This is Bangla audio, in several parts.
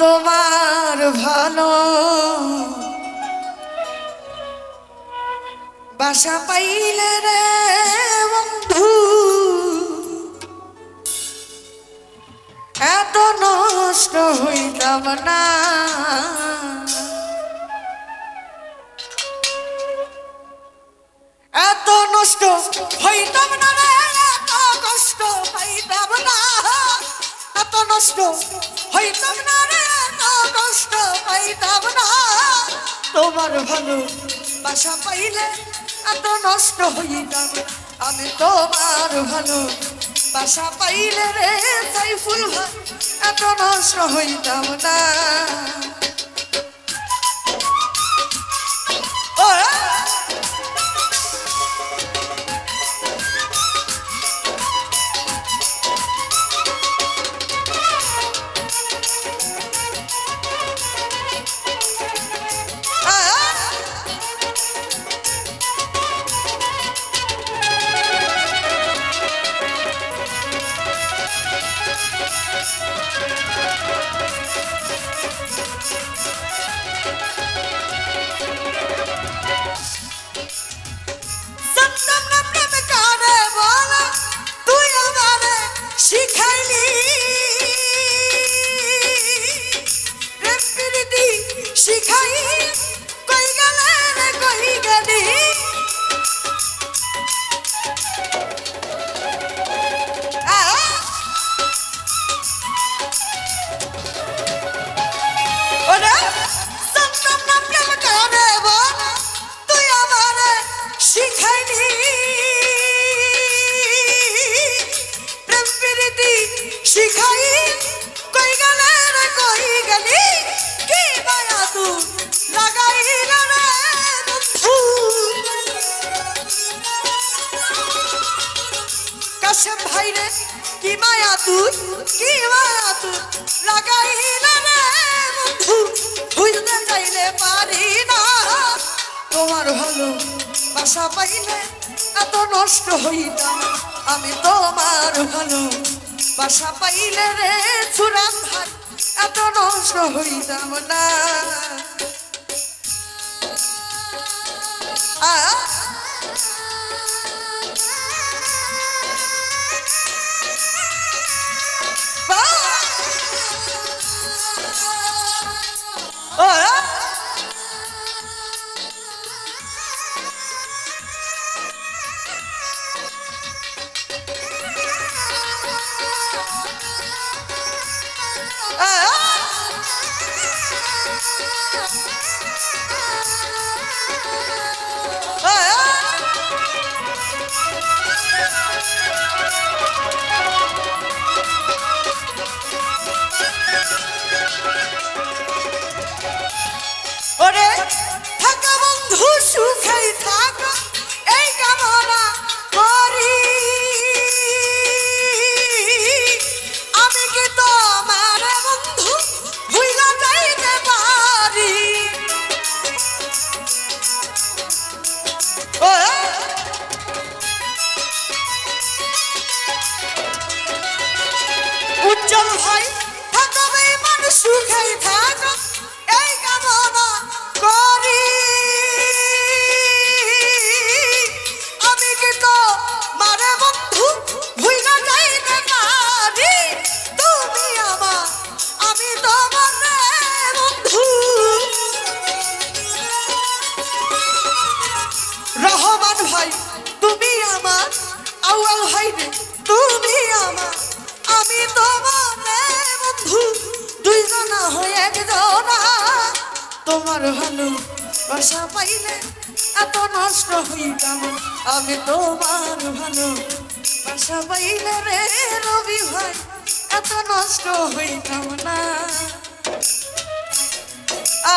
তোমার ভালো? বাসা পাইলে রে বন্ধু, এত নষ্ট হইতাম না। এত নষ্ট হইতাম না রে, এত কষ্ট পাইতাম না। এত নষ্ট হইতাম না রে। কষ্ট পাইতাম না। তোমার ভালো বাসা পাইলে এত নষ্ট হইতাম। আমি তোমার ভালো বাসা পাইলে রে, তাই ফুল এত নষ্ট হইতাম না। শিখাই, কই গেলে কই গেলি? কি মায়া তু লাগাইল রে বন্ধু? কাশেম কি মায়া তুই? কি মায়া তুই? লাগাইল রে বুঝতে চাইলে পারি না। তোমার ভালো বাসা পাইলে এত নষ্ট হইতাম। আমি তোমার ভালো বাসা পাইলে রে ছুরাম ভাই এত নষ্ট হইতাম না। বন্ধু তুমি আমার, আমি তোমার দুইজনা হয়ে একজনা। তোমার ভালো বাসা পাইলে এত নষ্ট হইতাম। আমি তোমার ভালো বাসা পাইলে রে রবি ভাই, এত নষ্ট হইতাম না। আ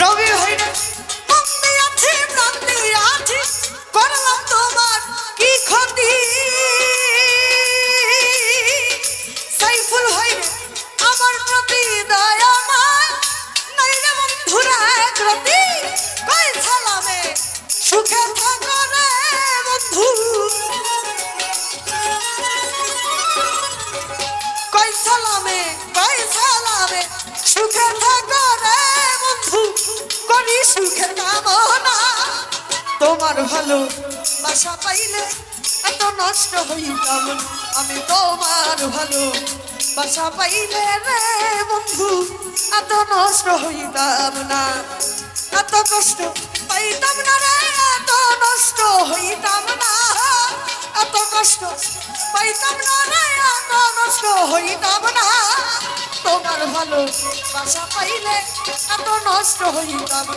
রবি হইরে মন্দি আছি প্রান্তি আছি, করলাম তোমার কি ক্ষতি? সাইফুল হইরে আমার প্রতি দয়া মায় নাই রে বন্ধুরা, এক কই সালামে সুখে থাকো। তোমার ভালো বাসা পাইলে এত নষ্ট হইতাম। আমি তোমার ভালো বাসা পাইলে রে বন্ধু, এত নষ্ট হইতাম না। এত কষ্ট পাইতাম না রে, এত নষ্ট হইতাম না। এত কষ্ট পাইতাম না রে, এত নষ্ট হইতাম না। তোমার ভালো বাসা পাইলে এত নষ্ট হইতাম।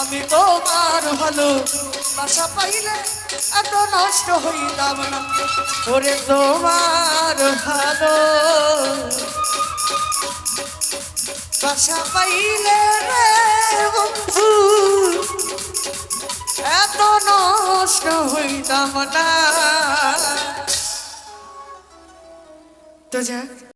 আমি তোমার ভালো বাসা পাইলে এত নষ্ট হইতাম। না ওরে তোমার ভালো বাসা পাইলে রে বন্ধু, এত নষ্ট হইতাম না। তো যাক।